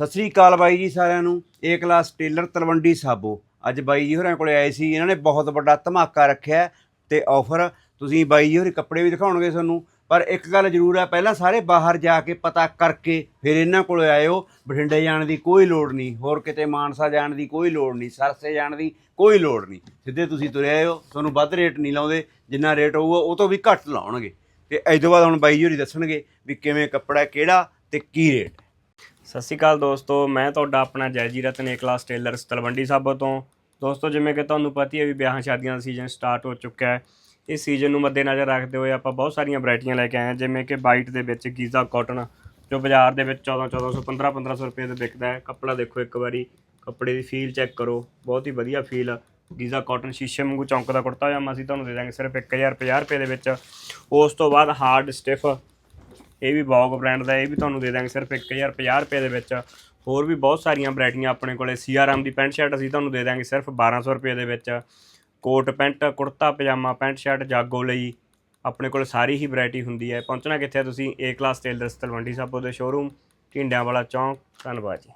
ਸਤਿ ਸ੍ਰੀ ਅਕਾਲ ਬਾਈ ਜੀ ਸਾਰਿਆਂ ਨੂੰ। A class tailor Talwandi Sabo. ਅੱਜ ਬਾਈ ਜੀ ਹੋਰਾਂ ਕੋਲੇ ਆਏ ਸੀ, ਇਹਨਾਂ ਨੇ ਬਹੁਤ ਵੱਡਾ ਧਮਾਕਾ ਰੱਖਿਆ ਹੈ ਤੇ ਆਫਰ ਤੁਸੀਂ ਬਾਈ ਜੀ ਹੋਰੀ ਕੱਪੜੇ ਵੀ ਦਿਖਾਉਣਗੇ ਤੁਹਾਨੂੰ ਪਰ ਇੱਕ ਗੱਲ ਜ਼ਰੂਰ ਹੈ ਪਹਿਲਾਂ ਸਾਰੇ ਬਾਹਰ ਜਾ ਕੇ ਪਤਾ ਕਰਕੇ ਫਿਰ ਇਹਨਾਂ ਕੋਲ ਆਇਓ। ਬਠਿੰਡੇ ਜਾਣ ਦੀ ਕੋਈ ਲੋੜ ਨਹੀਂ, ਹੋਰ ਕਿਤੇ ਮਾਨਸਾ ਜਾਣ ਦੀ ਕੋਈ ਲੋੜ ਨਹੀਂ, ਸਰਸੇ ਜਾਣ ਦੀ ਕੋਈ ਲੋੜ ਨਹੀਂ। ਸਿੱਧੇ ਤੁਸੀਂ ਤੁਰੇ ਆਇਓ, ਤੁਹਾਨੂੰ ਵੱਧ ਰੇਟ ਨਹੀਂ ਲਾਉਂਦੇ, ਜਿੰਨਾ ਰੇਟ ਹੋਊਗਾ ਉਹ ਤੋਂ ਵੀ ਘੱਟ ਲਾਉਣਗੇ। ਤੇ ਇਸ ਤੋਂ ਬਾਅਦ ਹੁਣ ਬਾਈ ਜੀ ਹੋਰੀ ਦੱਸਣਗੇ ਵੀ ਕਿਵੇਂ ਕੱਪੜਾ ਕਿਹੜਾ ਤੇ ਕੀ ਰੇਟ ਸਤਿ ਸ਼੍ਰੀ ਅਕਾਲ ਦੋਸਤੋ, ਮੈਂ ਤੁਹਾਡਾ ਆਪਣਾ Jaiji Ratan A class tailors Talwandi Sabo ਤੋਂ। ਦੋਸਤੋ, ਜਿਵੇਂ ਕਿ ਤੁਹਾਨੂੰ ਪਤਾ ਹੈ ਵੀ ਵਿਆਹਾਂ ਸ਼ਾਦੀਆਂ ਦਾ ਸੀਜ਼ਨ ਸਟਾਰਟ ਹੋ ਚੁੱਕਾ ਹੈ। ਇਸ ਸੀਜ਼ਨ ਨੂੰ ਮੱਦੇਨਜ਼ਰ ਰੱਖਦੇ ਹੋਏ ਆਪਾਂ ਬਹੁਤ ਸਾਰੀਆਂ ਵੈਰਾਈਟੀਆਂ ਲੈ ਕੇ ਆਏ ਹਾਂ, ਜਿਵੇਂ ਕਿ ਵਾਈਟ ਦੇ ਵਿੱਚ ਗੀਜ਼ਾ ਕਾਟਨ ਜੋ ਬਾਜ਼ਾਰ ਦੇ ਵਿੱਚ 14 1400 15 1500 ਰੁਪਏ ਦੇ ਵਿਕਦਾ ਹੈ। ਕੱਪੜਾ ਦੇਖੋ ਇੱਕ ਵਾਰੀ, ਕੱਪੜੇ ਦੀ ਫੀਲ ਚੈੱਕ ਕਰੋ, ਬਹੁਤ ਹੀ ਵਧੀਆ ਫੀਲ ਗੀਜ਼ਾ ਕਾਟਨ ਸ਼ੀਸ਼ੇ ਵਾਂਗੂ ਚੌਂਕਦਾ ਕੁੜਤਾ ਪਜਾਮਾ ਅਸੀਂ ਤੁਹਾਨੂੰ ਦੇ ਦਾਂਗੇ ਸਿਰਫ 1050 ਰੁਪਏ ਦੇ ਵਿੱਚ। ਉਸ ਤੋਂ ਬਾਅਦ ਹਾਰਡ ਸਟਿਫ ਇਹ ਵੀ ਬੌਗ ਬ੍ਰਾਂਡ ਦਾ, ਇਹ ਵੀ ਤੁਹਾਨੂੰ ਦੇ ਦਾਂਗੇ ਸਿਰਫ 1050 ਰੁਪਏ ਦੇ ਵਿੱਚ। ਹੋਰ ਵੀ ਬਹੁਤ ਸਾਰੀਆਂ ਵੈਰਾਈਟੀਆਂ ਆਪਣੇ ਕੋਲੇ। ਸੀਆਰਐਮ ਦੀ ਪੈਂਟ ਸ਼ਰਟ ਅਸੀਂ ਤੁਹਾਨੂੰ ਦੇ ਦਾਂਗੇ ਸਿਰਫ 1200 ਰੁਪਏ ਦੇ ਵਿੱਚ। Coat pant, kurta, pyjama, pant shirt Jaggo ਲਈ ਆਪਣੇ ਕੋਲ ਸਾਰੀ ਹੀ ਵੈਰਾਈਟੀ ਹੁੰਦੀ ਹੈ। ਪਹੁੰਚਣਾ ਕਿੱਥੇ ਤੁਸੀਂ? A class tailors Talwandi Sabo ਦੇ ਸ਼ੋਰੂਮ ਢਿੰਡਿਆਂ ਵਾਲਾ ਚੌਂਕ। ਧੰਨਵਾਦ ਜੀ।